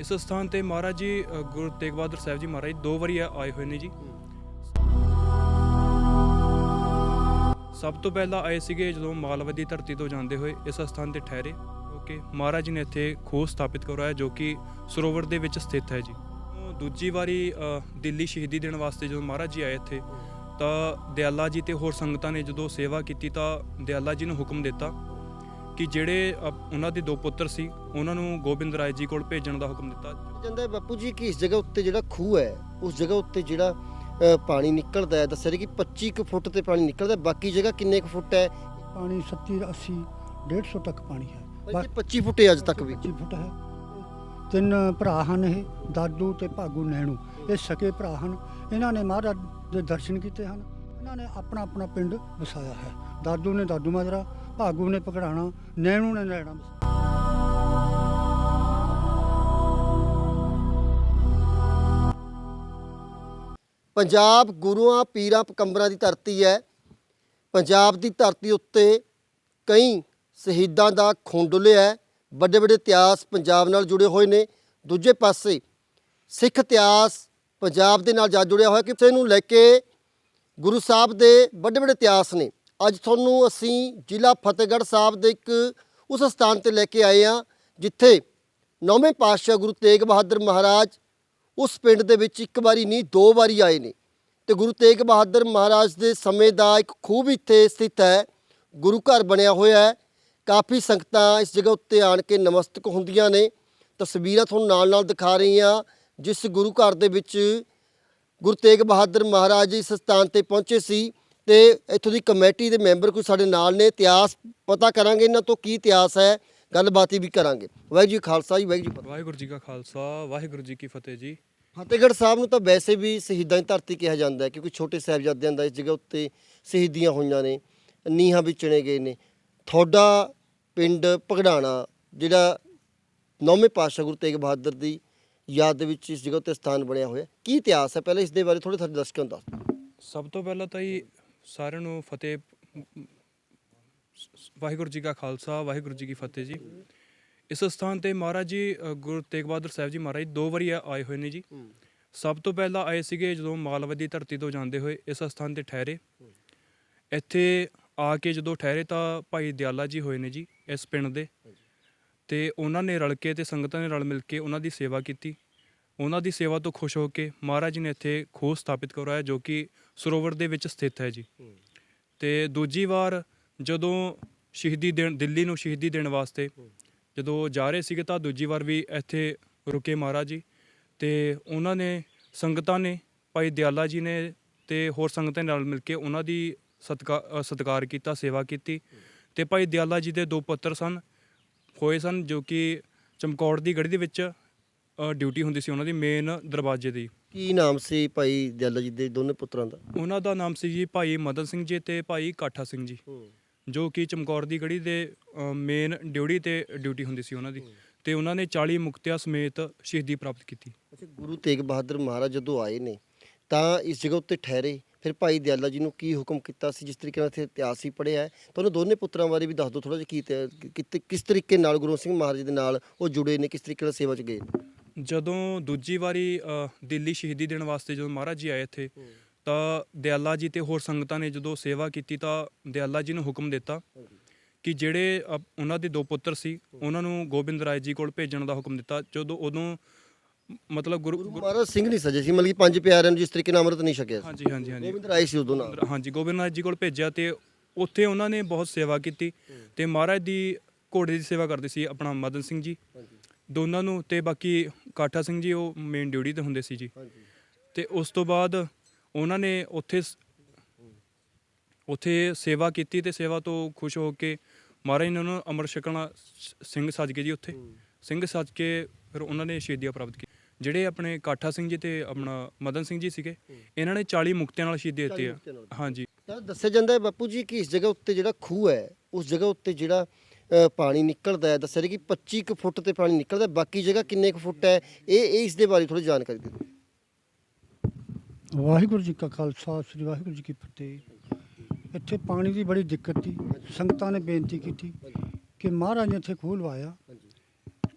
ਇਸ ਸਥਾਨ ਤੇ ਮਹਾਰਾਜ ਜੀ ਅ, ਗੁਰੂ ਤੇਗ ਬਹਾਦਰ ਸਾਹਿਬ ਜੀ ਮਹਾਰਾਜ ਦੋ ਵਾਰੀ ਆ- ਆਏ ਹੋਏ ਨੇ ਜੀ। ਸਭ ਤੋਂ ਪਹਿਲਾਂ ਆਏ ਸੀਗੇ ਜਦੋਂ ਮਾਲਵਾ ਦੀ ਧਰਤੀ ਤੋਂ ਜਾਂਦੇ ਹੋਏ ਇਸ ਸਥਾਨ ਤੇ ਠਹਿਰੇ। ਓਕੇ ਮਹਾਰਾਜ ਜੀ ਨੇ ਇੱਥੇ ਖੋਹ ਸਥਾਪਿਤ ਕਰਵਾਇਆ ਜੋ ਕਿ ਸਰੋਵਰ ਦੇ ਵਿੱਚ ਸਥਿਤ ਹੈ ਜੀ। ਉਹ ਦੂਜੀ ਵਾਰੀ ਅ, ਦਿੱਲੀ ਸ਼ਹੀਦੀ ਦੇਣ ਵਾਸਤੇ ਜਦੋਂ ਮਹਾਰਾਜ ਜੀ ਆਏ ਇੱਥੇ ਤਾਂ ਦਿਆਲਾ ਜੀ ਤੇ ਹੋਰ ਸੰਗਤਾਂ ਨੇ ਜਦੋਂ ਸੇਵਾ ਕੀਤੀ ਤਾਂ ਦਿਆਲਾ ਜੀ ਨੂੰ ਹੁਕਮ ਦਿੱਤਾ ਕਿ ਜਿਹੜੇ ਅ, ਉਹਨਾਂ ਦੇ ਦੋ ਪੁੱਤਰ ਸੀ ਉਹਨਾਂ ਨੂੰ ਗੋਬਿੰਦ ਰਾਏ ਜੀ ਕੋਲ ਭੇਜਣ ਦਾ ਹੁਕਮ ਦਿੱਤਾ। ਜਾਂਦਾ ਹੈ ਬਾਪੂ ਜੀ ਕਿ ਇਸ ਜਗ੍ਹਾ ਉੱਤੇ ਜਿਹੜਾ ਖੂਹ ਹੈ ਉਸ ਜਗ੍ਹਾ ਉੱਤੇ ਜਿਹੜਾ ਅ, ਪਾਣੀ ਨਿਕਲਦਾ ਹੈ ਦੱਸਿਆ ਰਿਹਾ ਕਿ 25 ਕੁ ਫੁੱਟ ਤੇ ਪਾਣੀ ਨਿਕਲਦਾ ਹੈ, ਬਾਕੀ ਜਗ੍ਹਾ ਕਿੰਨੇ ਕੁ ਫੁੱਟ ਹੈ? ਪਾਣੀ 70 80 150 ਤੱਕ ਪਾਣੀ ਹੈ। ਭਾਈ ਜੀ 25 ਫੁੱਟ ਹੈ ਅੱਜ ਤੱਕ ਵੀ। 25 ਫੁੱਟ ਹੈ। ਤਿੰਨ ਭਰਾ ਹਨ ਇਹ ਦਾਦੂ ਤੇ ਭਾਗੂ ਨੈਣੂ। ਇਹ ਸਕੇ ਭਰਾ ਹਨ। ਇਹਨਾਂ ਨੇ ਮਹਾਰਾਜ ਦੇ ਦਰਸ਼ਨ ਕੀਤੇ ਹਨ। ਇਹਨਾਂ ਨੇ ਆਪਣਾ ਆਪਣਾ ਪਿੰਡ ਵਸਾਇਆ ਹੈ। ਦਾਦੂ ਨੇ ਦਾਦੂ ਮਾਜਰਾ ਭਾਗੂ ਨੇ ਪਕੜਾਣਾ ਨੈਣੂ ਨੇ ਨੈਣਾ ਪੰਜਾਬ ਗੁਰੂਆਂ, ਪੀਰਾਂ ਪਕੰਬਰਾਂ ਦੀ ਧਰਤੀ ਹੈ। ਪੰਜਾਬ ਦੀ ਧਰਤੀ ਉੱਤੇ ਕਈ ਸ਼ਹੀਦਾਂ ਦਾ ਖੂਨ ਹੈ। ਵੱਡੇ ਵੱਡੇ ਇਤਿਹਾਸ ਪੰਜਾਬ ਨਾਲ ਜੁੜੇ ਹੋਏ ਨੇ। ਦੂਜੇ ਪਾਸੇ ਸਿੱਖ ਇਤਿਹਾਸ ਪੰਜਾਬ ਦੇ ਨਾਲ ਜੁੜਿਆ ਹੋਇਆ ਕਿਸੇ ਨੂੰ ਲੈ ਕੇ ਗੁਰੂ ਸਾਹਿਬ ਦੇ ਵੱਡੇ ਵੱਡੇ ਇਤਿਹਾਸ ਨੇ। ਅੱਜ ਤੁਹਾਨੂੰ ਅਸੀਂ ਜ਼ਿਲ੍ਹਾ ਫਤਿਹਗੜ੍ਹ ਸਾਹਿਬ ਦੇ ਇੱਕ ਉਸ ਸਥਾਨ ਤੇ ਲੈ ਕੇ ਆਏ ਹਾਂ, ਜਿੱਥੇ ਨੌਵੇਂ ਪਾਤਸ਼ਾਹ ਗੁਰੂ ਤੇਗ ਬਹਾਦਰ ਮਹਾਰਾਜ ਉਸ ਪਿੰਡ ਦੇ ਵਿੱਚ ਇੱਕ ਵਾਰੀ ਨਹੀਂ, ਦੋ ਵਾਰੀ ਆਏ ਨੇ। ਤੇ ਗੁਰੂ ਤੇਗ ਬਹਾਦਰ ਮਹਾਰਾਜ ਦੇ ਸਮੇਂ ਦਾ ਇੱਕ ਖੂਹ ਇੱਥੇ ਸਥਿਤ ਹੈ, ਗੁਰੂ ਘਰ ਬਣਿਆ ਹੋਇਆ ਹੈ। ਕਾਫੀ ਸੰਗਤਾਂ ਇਸ ਜਗ੍ਹਾ ਉੱਤੇ ਆਣ ਕੇ ਨਮਸਤਕ ਹੁੰਦੀਆਂ ਨੇ। ਤਸਵੀਰਾਂ ਤੁਹਾਨੂੰ ਨਾਲ ਨਾਲ ਦਿਖਾ ਰਹੀ ਹਾਂ, ਜਿਸ ਗੁਰੂ ਘਰ ਦੇ ਵਿੱਚ ਗੁਰੂ ਤੇਗ ਬਹਾਦਰ ਮਹਾਰਾਜ ਇਸ ਸਥਾਨ ਤੇ ਪਹੁੰਚੇ ਸੀ। ਤੇ ਇੱਥੋਂ ਦੀ ਕਮੇਟੀ ਦੇ ਮੈਂਬਰ ਕੋਈ ਸਾਡੇ ਨਾਲ ਨੇ ਇਤਿਹਾਸ ਪਤਾ ਕਰਾਂਗੇ ਇਹਨਾਂ ਤੋਂ ਕੀ ਇਤਿਹਾਸ ਹੈ ਗੱਲਬਾਤ ਵੀ ਕਰਾਂਗੇ। ਵਾਹਿਗੁਰੂ ਜੀ ਕਾ ਖਾਲਸਾ ਜੀ ਵਾਹਿਗੁਰੂ ਜੀ ਕੀ ਵਾਹਿਗੁਰੂ ਜੀ ਕਾ ਖਾਲਸਾ ਵਾਹਿਗੁਰੂ ਜੀ ਕੀ ਫਤਿਹ ਜੀ। ਫਤਿਹਗੜ੍ਹ ਸਾਹਿਬ ਨੂੰ ਤਾਂ ਵੈਸੇ ਵੀ ਸ਼ਹੀਦਾਂ ਦੀ ਧਰਤੀ ਕਿਹਾ ਜਾਂਦਾ ਹੈ ਕਿਉਂਕਿ ਛੋਟੇ ਸਾਹਿਬਜ਼ਾਦਿਆਂ ਦਾ ਇਸ ਜਗ੍ਹਾ ਉੱਤੇ ਸ਼ਹੀਦੀਆਂ ਹੋਈਆਂ ਨੇ ਨੀਹਾਂ ਵੀ ਚਿਣੇ ਗਏ ਨੇ। ਤੁਹਾਡਾ ਪਿੰਡ ਭਗੜਾਣਾ ਜਿਹੜਾ ਨੌਵੇਂ ਪਾਤਸ਼ਾਹ ਗੁਰੂ ਤੇਗ ਬਹਾਦਰ ਦੀ ਯਾਦ ਦੇ ਵਿੱਚ ਇਸ ਜਗ੍ਹਾ ਉੱਤੇ ਸਥਾਨ ਬਣਿਆ ਹੋਇਆ ਕੀ ਇਤਿਹਾਸ ਹੈ? ਪਹਿਲਾਂ ਇਸ ਦੇ ਬਾਰੇ ਥੋੜੇ ਸਾਡੇ ਦਰਸ਼ਕਾਂ ਨੂੰ ਦੱਸ ਦਿਓ। ਸਭ ਤੋਂ ਪਹਿਲਾਂ ਤਾਂ ਹੀ ਸਾਰਿਆਂ ਨੂੰ ਫਤਿਹ ਵਾਹਿਗੁਰੂ ਜੀ ਕਾ ਖਾਲਸਾ ਵਾਹਿਗੁਰੂ ਜੀ ਕੀ ਫਤਿਹ ਜੀ। ਇਸ ਸਥਾਨ ਤੇ ਮਹਾਰਾਜ ਜੀ ਗੁਰੂ ਤੇਗ ਬਹਾਦਰ ਸਾਹਿਬ ਜੀ ਮਹਾਰਾਜ ਦੋ ਵਾਰੀ ਆਏ ਹੋਏ ਨੇ ਜੀ। ਸਭ ਤੋਂ ਪਹਿਲਾਂ ਆਏ ਸੀਗੇ ਜਦੋਂ ਮਾਲਵਾ ਦੀ ਧਰਤੀ ਤੋਂ ਜਾਂਦੇ ਹੋਏ ਇਸ ਸਥਾਨ ਤੇ ਠਹਿਰੇ। ਇੱਥੇ ਆ ਕੇ ਜਦੋਂ ਠਹਿਰੇ ਤਾਂ ਭਾਈ ਦਿਆਲਾ ਜੀ ਹੋਏ ਨੇ ਜੀ ਇਸ ਪਿੰਡ ਦੇ। ਤੇ ਉਹਨਾਂ ਨੇ ਰਲ ਕੇ ਤੇ ਸੰਗਤਾਂ ਨੇ ਰਲ ਮਿਲ ਕੇ ਉਹਨਾਂ ਦੀ ਸੇਵਾ ਕੀਤੀ। ਉਹਨਾਂ ਦੀ ਸੇਵਾ ਤੋਂ ਖੁਸ਼ ਹੋ ਕੇ ਮਹਾਰਾਜ ਜੀ ਨੇ ਇੱਥੇ ਖੋਹ ਸਥਾਪਿਤ ਕਰਵਾਇਆ ਜੋ ਕਿ ਸਰੋਵਰ ਦੇ ਵਿੱਚ ਸਥਿਤ ਹੈ ਜੀ। ਤੇ ਦੂਜੀ ਵਾਰ ਜਦੋਂ ਸ਼ਹੀਦੀ ਦੇਣ ਦਿੱਲੀ ਨੂੰ ਸ਼ਹੀਦੀ ਦੇਣ ਵਾਸਤੇ ਜਦੋਂ ਜਾ ਰਹੇ ਸੀਗੇ ਤਾਂ ਦੂਜੀ ਵਾਰ ਵੀ ਇੱਥੇ ਰੁਕੇ ਮਹਾਰਾਜ ਜੀ ਤੇ ਉਹਨਾਂ ਨੇ ਸੰਗਤਾਂ ਨੇ ਭਾਈ ਦਿਆਲਾ ਜੀ ਨੇ ਤੇ ਹੋਰ ਸੰਗਤਾਂ ਨਾਲ ਮਿਲ ਕੇ ਉਹਨਾਂ ਦੀ ਸਤਿਕਾਰ ਕੀਤਾ ਸੇਵਾ ਕੀਤੀ। ਤੇ ਭਾਈ ਦਿਆਲਾ ਜੀ ਦੇ ਦੋ ਪੁੱਤਰ ਸਨ ਹੋਏ ਸਨ ਜੋ ਕਿ ਚਮਕੌਰ ਦੀ ਗੜੀ ਦੇ ਵਿੱਚ ਡਿਊਟੀ ਹੁੰਦੀ ਸੀ ਉਹਨਾਂ ਦੀ ਮੇਨ ਦਰਵਾਜ਼ੇ ਦੀ। ਕੀ ਨਾਮ ਸੀ ਭਾਈ ਦਿਆਲਾ ਜੀ ਦੇ ਦੋਨੇ ਪੁੱਤਰਾਂ ਦਾ? ਉਹਨਾਂ ਦਾ ਨਾਮ ਸੀ ਜੀ ਭਾਈ ਮਦਨ ਸਿੰਘ ਜੀ ਤੇ ਭਾਈ ਕਾਠਾ ਸਿੰਘ ਜੀ। ਜੋ ਕਿ ਚਮਕੌਰ ਦੀ ਗੜੀ ਦੇ ਮੇਨ ਡਿਊਟੀ ਤੇ ਡਿਊਟੀ ਹੁੰਦੀ ਸੀ ਉਹਨਾਂ ਦੀ। ਤੇ ਉਹਨਾਂ ਨੇ 40 ਮੁਕਤਿਆਂ ਸਮੇਤ ਸ਼ਹੀਦੀ ਪ੍ਰਾਪਤ ਕੀਤੀ। ਅੱਛਾ ਗੁਰੂ ਤੇਗ ਬਹਾਦਰ ਮਹਾਰਾਜ ਜਦੋਂ ਆਏ ਨੇ ਤਾਂ ਇਸ ਜਗ੍ਹਾ ਉੱਤੇ ਠਹਿਰੇ। ਫਿਰ ਭਾਈ ਦਿਆਲਾ ਜੀ ਨੂੰ ਕੀ ਹੁਕਮ ਕੀਤਾ ਸੀ? ਜਿਸ ਤਰੀਕੇ ਨਾਲ ਇੱਥੇ ਇਤਿਹਾਸ ਹੀ ਪੜ੍ਹਿਆ ਹੈ। ਤੁਹਾਨੂੰ ਦੋਨੇ ਪੁੱਤਰਾਂ ਬਾਰੇ ਵੀ ਦੱਸ ਦਿਓ ਥੋੜਾ ਜਿਹਾ ਕੀ ਤੇ- ਕਿ- ਕਿਸ ਤਰੀਕੇ ਨਾਲ ਗੁਰੂ ਸਿੰਘ ਮਹਾਰਾਜ ਦੇ ਨਾਲ ਉਹ ਜੁੜੇ ਨੇ ਕਿਸ ਤਰੀਕੇ ਨਾਲ ਸੇਵਾ 'ਚ ਗਏ ਨੇ? ਜਦੋਂ ਦੂਜੀ ਵਾਰੀ ਅ, ਦਿੱਲੀ ਸ਼ਹੀਦੀ ਦੇਣ ਵਾਸਤੇ ਜਦੋਂ ਮਹਾਰਾਜ ਜੀ ਆਏ ਇੱਥੇ ਤਾਂ ਦਿਆਲਾ ਜੀ ਤੇ ਹੋਰ ਸੰਗਤਾਂ ਨੇ ਜਦੋਂ ਸੇਵਾ ਕੀਤੀ ਤਾਂ ਦਿਆਲਾ ਜੀ ਨੂੰ ਹੁਕਮ ਦਿੱਤਾ ਕਿ ਜਿਹੜੇ ਅ, ਉਹਨਾਂ ਦੇ ਦੋ ਪੁੱਤਰ ਸੀ ਉਹਨਾਂ ਨੂੰ ਗੋਬਿੰਦ ਰਾਏ ਜੀ ਕੋਲ ਭੇਜਣ ਦਾ ਹੁਕਮ ਦਿੱਤਾ। ਜਦੋਂ ਉਦੋਂ ਮਤਲਬ ਗੁਰੂ ਗੁਰੂ ਮਹਾਰਾਜ ਸਿੰਘ ਨਹੀਂ ਸਜੇ ਸੀ ਮਤਲਬ ਕਿ ਪੰਜ ਪਿਆਰਿਆਂ ਨੂੰ ਜਿਸ ਤਰੀਕੇ ਨਾਲ ਅੰਮ੍ਰਿਤ ਨਹੀਂ ਛਕਿਆ ਸੀ। ਹਾਂਜੀ ਹਾਂਜੀ ਹਾਂਜੀ। ਗੋਬਿੰਦ ਰਾਏ ਸੀ ਉਦੋਂ ਨਾਲ। ਹਾਂਜੀ ਗੋਬਿੰਦ ਰਾਜ ਜੀ ਕੋਲ ਭੇਜਿਆ ਤੇ ਉੱਥੇ ਉਹਨਾਂ ਨੇ ਬਹੁਤ ਸੇਵਾ ਕੀਤੀ ਤੇ ਮਹਾਰਾਜ ਦੀ ਘੋੜੇ ਦੀ ਸੇਵਾ ਕਰਦੇ ਸੀ ਆਪਣਾ ਮਦਨ ਸਿੰਘ ਜੀ। ਦੋਨਾਂ ਨੂੰ ਤੇ ਬਾਕੀ ਕਾਠਾ ਸਿੰਘ ਜੀ ਉਹ ਮੇਨ ਡਿਊਟੀ ਤੇ ਹੁੰਦੇ ਸੀ ਜੀ। ਤੇ ਉਸ ਤੋਂ ਬਾਅਦ ਉਹਨਾਂ ਨੇ ਉੱਥੇ ਸ- ਉੱਥੇ ਸੇਵਾ ਕੀਤੀ ਤੇ ਸੇਵਾ ਤੋਂ ਖੁਸ਼ ਹੋ ਕੇ ਮਹਾਰਾਜ ਨੇ ਉਹਨਾਂ ਨੂੰ ਅਮਰ ਛਕਣਾ ਸਿੰਘ ਸੱਜ ਕੇ ਜੀ ਉੱਥੇ। ਸਿੰਘ ਸੱਜ ਕੇ ਫਿਰ ਉਹਨਾਂ ਨੇ ਸ਼ਹੀਦੀਆਂ ਪ੍ਰਾਪਤ ਕੀਤੀ ਜਿਹੜੇ ਆਪਣੇ ਕਾਠਾ ਸਿੰਘ ਜੀ ਤੇ ਆਪਣਾ ਮਦਨ ਸਿੰਘ ਜੀ ਸੀਗੇ ਇਹਨਾਂ ਨੇ 40 ਮੁਕਤਿਆਂ ਨਾਲ ਸ਼ਹੀਦੀ ਦਿੱਤੀ ਆ। ਮੁਕਤਿਆਂ ਨਾਲ। ਹਾਂਜੀ। ਤਾਂ ਦੱਸਿਆ ਜਾਂਦਾ ਹੈ ਬਾਪੂ ਜੀ ਕਿ ਇਸ ਜਗ੍ਹਾ ਉੱਤੇ ਜਿਹੜਾ ਖੂਹ ਹੈ ਉਸ ਜਗ੍ਹਾ ਉੱਤੇ ਜਿਹੜਾ ਅ, ਪਾਣੀ ਨਿਕਲਦਾ ਹੈ ਦੱਸਿਆ ਰਿਹਾ ਕਿ 25 ਕੁ ਫੁੱਟ ਤੇ ਪਾਣੀ ਨਿਕਲਦਾ ਹੈ, ਬਾਕੀ ਜਗ੍ਹਾ ਕਿੰਨੇ ਕੁ ਫੁੱਟ ਹੈ ਇਹ ਇਹ ਇਸ ਦੇ ਬਾਰੇ ਥੋੜੀ ਜਾਣਕਾਰੀ ਦਿਓ। ਵਾਹਿਗੁਰੂ ਜੀ ਕਾ ਖਾਲਸਾ ਸ੍ਰੀ ਵਾਹਿਗੁਰੂ ਜੀ ਕੀ ਫਤਿਹ। ਇੱਥੇ ਪਾਣੀ ਦੀ ਬੜੀ ਦਿੱਕਤ ਸੀ ਸੰਗਤਾਂ ਨੇ ਬੇਨਤੀ ਕੀਤੀ ਕਿ ਮਹਾਰਾਜ ਨੇ ਇੱਥੇ ਖੂਹ ਲਵਾਇਆ।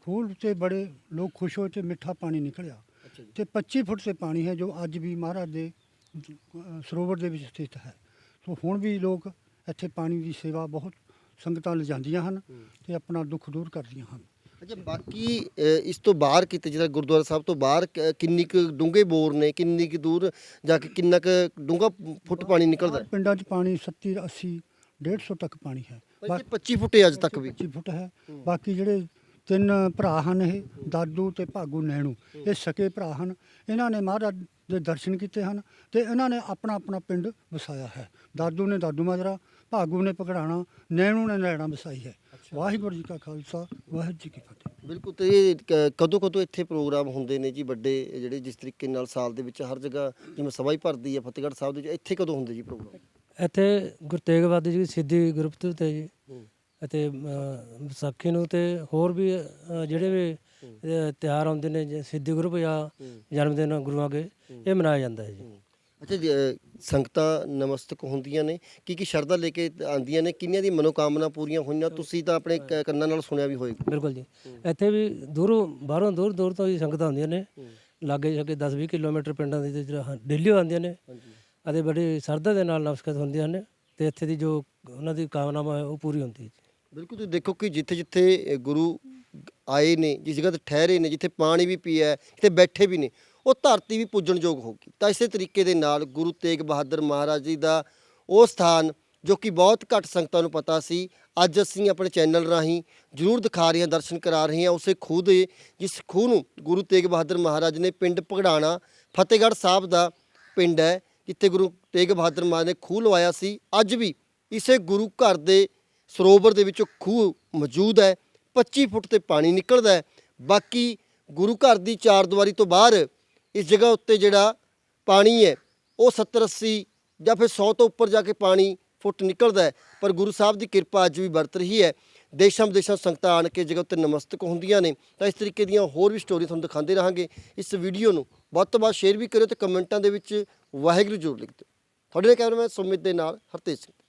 ਖੂਹ ਤੇ ਬੜੇ ਲੋਕ ਖੁਸ਼ ਹੋਏ ਤੇ ਮਿੱਠਾ ਪਾਣੀ ਨਿਕਲਿਆ। ਅੱਛਾ ਜੀ। ਤੇ 25 ਫੁੱਟ ਤੇ ਪਾਣੀ ਹੈ ਜੋ ਅੱਜ ਵੀ ਮਹਾਰਾਜ ਦੇ ਅਹ, ਸਰੋਵਰ ਦੇ ਵਿੱਚ ਸਥਿਤ ਹੈ। ਸੋ ਹੁਣ ਵੀ ਲੋਕ ਇੱਥੇ ਪਾਣੀ ਦੀ ਸੇਵਾ ਬਹੁਤ ਸੰਗਤਾਂ ਲਿਜਾਂਦੀਆਂ ਹਨ ਤੇ ਆਪਣਾ ਦੁੱਖ ਦੂਰ ਕਰਦੀਆਂ ਹਨ। ਅੱਛਾ ਬਾਕੀ ਅ, ਇਸ ਤੋਂ ਬਾਹਰ ਕਿਤੇ ਜਿਹੜਾ ਗੁਰਦੁਆਰਾ ਸਾਹਿਬ ਤੋਂ ਬਾਹਰ ਕ- ਕਿੰਨੀ ਕੁ ਡੂੰਘੇ ਬੋਰ ਨੇ ਕਿੰਨੀ ਕੁ ਦੂਰ ਜਾ ਕੇ ਕਿੰਨਾ ਕੁ ਡੂੰਘਾ ਫੁੱਟ ਪਾਣੀ ਨਿਕਲਦਾ? ਹੈ? ਪਿੰਡਾਂ 'ਚ ਪਾਣੀ 70 80 150 ਤੱਕ ਪਾਣੀ ਹੈ। ਜੀ 25 ਫੁੱਟ ਹੈ ਅੱਜ ਤੱਕ ਵੀ। 25 ਫੁੱਟ ਹੈ। ਬਾਕੀ ਜਿਹੜੇ ਤਿੰਨ ਭਰਾ ਹਨ ਇਹ ਦਾਦੂ ਤੇ ਭਾਗੂ ਨੈਣੂ ਇਹ ਸਕੇ ਭਰਾ ਹਨ। ਇਹਨਾਂ ਨੇ ਮਹਾਰਾਜ ਦੇ ਦਰਸ਼ਨ ਕੀਤੇ ਹਨ ਤੇ ਇਹਨਾਂ ਨੇ ਆਪਣਾ ਆਪਣਾ ਪਿੰਡ ਵਸਾਇਆ ਹੈ। ਦਾਦੂ ਨੇ ਦਾਦੂ ਮਾਜਰਾ ਭਾਗੂ ਨੇ ਪਕੜਾਣਾ ਨੈਣੂ ਨੇ ਨੈਣਾ ਵਸਾਈ ਹੈ। ਵਾਹਿਗੁਰੂ ਜੀ ਕਾ ਖਾਲਸਾ ਵਾਹਿਗੁਰੂ ਜੀ ਕੀ ਫਤਿਹ। ਬਿਲਕੁਲ ਤੇ ਇਹ ਕ- ਕਦੋਂ ਕਦੋਂ ਇੱਥੇ ਪ੍ਰੋਗਰਾਮ ਹੁੰਦੇ ਨੇ ਜੀ ਵੱਡੇ ਜਿਹੜੇ ਜਿਸ ਤਰੀਕੇ ਨਾਲ ਸਾਲ ਦੇ ਵਿੱਚ ਹਰ ਜਗ੍ਹਾ ਜਿਵੇਂ ਸਭਾ ਹੀ ਭਰਦੀ ਹੈ ਫਤਿਹਗੜ੍ਹ ਸਾਹਿਬ ਦੇ ਵਿੱਚ ਇੱਥੇ ਕਦੋਂ ਹੁੰਦੇ ਜੀ ਪ੍ਰੋਗਰਾਮ? ਇੱਥੇ ਗੁਰੂ ਤੇਗ ਬਹਾਦਰ ਜੀ ਦੀ ਸਿੱਧੀ ਗੁਰਪੁਰਬ ਤੇ ਜੀ। ਅਤੇ ਅ, ਵਿਸਾਖੀ ਨੂੰ ਤੇ ਹੋਰ ਵੀ ਅ, ਜਿਹੜੇ ਵੀ ਅ, ਤਿਉਹਾਰ ਆਉਂਦੇ ਨੇ ਜਿਵੇਂ ਸਿੱਧੀ ਗੁਰਪੁਰਬ ਜਾਂ ਜਨਮ ਦਿਨ ਗੁਰੂਆਂ ਦੇ ਇਹ ਮਨਾਇਆ ਜਾਂਦਾ ਹੈ ਜੀ। ਅੱਛਾ ਜੀ ਸੰਗਤਾਂ ਨਮਸਤਕ ਹੁੰਦੀਆਂ ਨੇ। ਕੀ ਕੀ ਸ਼ਰਧਾ ਲੈ ਕੇ ਆਉਂਦੀਆਂ ਨੇ? ਕਿੰਨੀਆਂ ਦੀ ਮਨੋਕਾਮਨਾ ਪੂਰੀਆਂ ਹੋਈਆਂ? ਤੁਸੀਂ ਤਾਂ ਆਪਣੇ ਕ- ਕੰਨਾਂ ਨਾਲ ਸੁਣਿਆ ਵੀ ਹੋਏਗਾ। ਬਿਲਕੁਲ ਜੀ। ਇੱਥੇ ਵੀ ਦੂਰੋਂ ਬਾਹਰੋਂ ਦੂਰ ਦੂਰ ਤੋਂ ਹੀ ਸੰਗਤਾਂ ਆਉਂਦੀਆਂ ਨੇ। ਲਾਗੇ ਛਾਗੇ 10 20 ਕਿਲੋਮੀਟਰ ਪਿੰਡਾਂ ਦੇ ਜਿਹੜਾ ਡੇਲੀ ਆਉਂਦੀਆਂ ਨੇ। ਅਤੇ ਬੜੀ ਸਰਦਾ ਦੇ ਨਾਲ ਨਮਸਕਾਰ ਹੁੰਦੀਆਂ ਨੇ। ਤੇ ਇੱਥੇ ਦੀ ਜੋ ਉਹਨਾਂ ਦੀ ਕਾਮਨਾਵਾਂ ਹੈ ਉਹ ਪੂਰੀ ਹੁੰਦੀ ਹੈ ਜੀ। ਬਿਲਕੁਲ ਤੁਸੀਂ ਦੇਖੋ ਕਿ ਜਿੱਥੇ ਜਿੱਥੇ ਅ, ਗੁਰੂ ਆਏ ਨੇ ਜਿਸ ਜਗ੍ਹਾ ਤੇ ਠਹਿਰੇ ਨੇ ਜਿੱਥੇ ਪਾਣੀ ਵੀ ਪੀਆ ਹੈ ਜਿੱਥੇ ਬੈਠੇ ਵੀ ਨੇ ਉਹ ਧਰਤੀ ਵੀ ਪੂਜਣਯੋਗ ਹੋਗੀ ਤਾਂ ਇਸੇ ਤਰੀਕੇ ਦੇ ਨਾਲ ਗੁਰੂ ਤੇਗ ਬਹਾਦਰ ਮਹਾਰਾਜ ਜੀ ਦਾ ਉਹ ਸਥਾਨ, ਜੋ ਕਿ ਬਹੁਤ ਘੱਟ ਸੰਗਤਾਂ ਨੂੰ ਪਤਾ ਸੀ, ਅੱਜ ਅਸੀਂ ਆਪਣੇ ਚੈਨਲ ਰਾਹੀਂ ਜ਼ਰੂਰ ਦਿਖਾ ਰਹੇ ਹਾਂ, ਦਰਸ਼ਨ ਕਰਾ ਰਹੇ ਹਾਂ, ਉਸੇ ਖੂਹ ਦੇ, ਜਿਸ ਖੂਹ ਨੂੰ ਗੁਰੂ ਤੇਗ ਬਹਾਦਰ ਮਹਾਰਾਜ ਨੇ ਪਿੰਡ ਭਗੜਾਣਾ, ਫਤਿਹਗੜ੍ਹ ਸਾਹਿਬ ਦਾ ਪਿੰਡ ਹੈ, ਜਿੱਥੇ ਗੁਰੂ ਤੇਗ ਬਹਾਦਰ ਮਹਾਰਾਜ ਨੇ ਖੂਹ ਲਵਾਇਆ ਸੀ। ਅੱਜ ਵੀ ਇਸੇ ਗੁਰੂ ਘਰ ਦੇ ਸਰੋਵਰ ਦੇ ਵਿੱਚੋਂ ਖੂਹ ਮੌਜੂਦ ਹੈ 25 ਫੁੱਟ ਤੇ ਪਾਣੀ ਨਿਕਲਦਾ ਹੈ। ਬਾਕੀ ਗੁਰੂ ਘਰ ਦੀ ਚਾਰ ਦੀਵਾਰੀ ਤੋਂ ਬਾਹਰ ਇਸ ਜਗ੍ਹਾ ਉੱਤੇ ਜਿਹੜਾ ਪਾਣੀ ਹੈ, ਉਹ 70 80 ਜਾਂ ਫਿਰ 100 ਤੋਂ ਉੱਪਰ ਜਾ ਕੇ ਪਾਣੀ ਫੁੱਟ ਨਿਕਲਦਾ ਪਰ ਗੁਰੂ ਸਾਹਿਬ ਦੀ ਕਿਰਪਾ ਅੱਜ ਵੀ ਵਰਤ ਰਹੀ ਹੈ। ਦੇਸ਼ਾਂ ਵਿਦੇਸ਼ਾਂ ਸੰਗਤਾਂ ਆਣ ਕੇ ਜਗ੍ਹਾ ਉੱਤੇ ਨਮਸਤਕ ਹੁੰਦੀਆਂ ਨੇ। ਤਾਂ ਇਸ ਤਰੀਕੇ ਦੀਆਂ ਹੋਰ ਵੀ ਸਟੋਰੀ ਤੁਹਾਨੂੰ ਦਿਖਾਉਂਦੇ ਰਹਾਂਗੇ। ਇਸ ਵੀਡੀਓ ਨੂੰ ਵੱਧ ਤੋਂ ਵੱਧ ਸ਼ੇਅਰ ਵੀ ਕਰਿਓ ਤੇ ਕਮੈਂਟਾਂ ਦੇ ਵਿੱਚ ਵਾਹਿਗੁਰੂ ਜ਼ਰੂਰ ਲਿਖ ਦਿਓ। ਤੁਹਾਡੇ ਨਾਲ ਕੈਮਰਾਮੈਨ ਸੁਮਿਤ ਦੇ ਨਾਲ ਹਰਤੇਜ ਸਿੰਘ।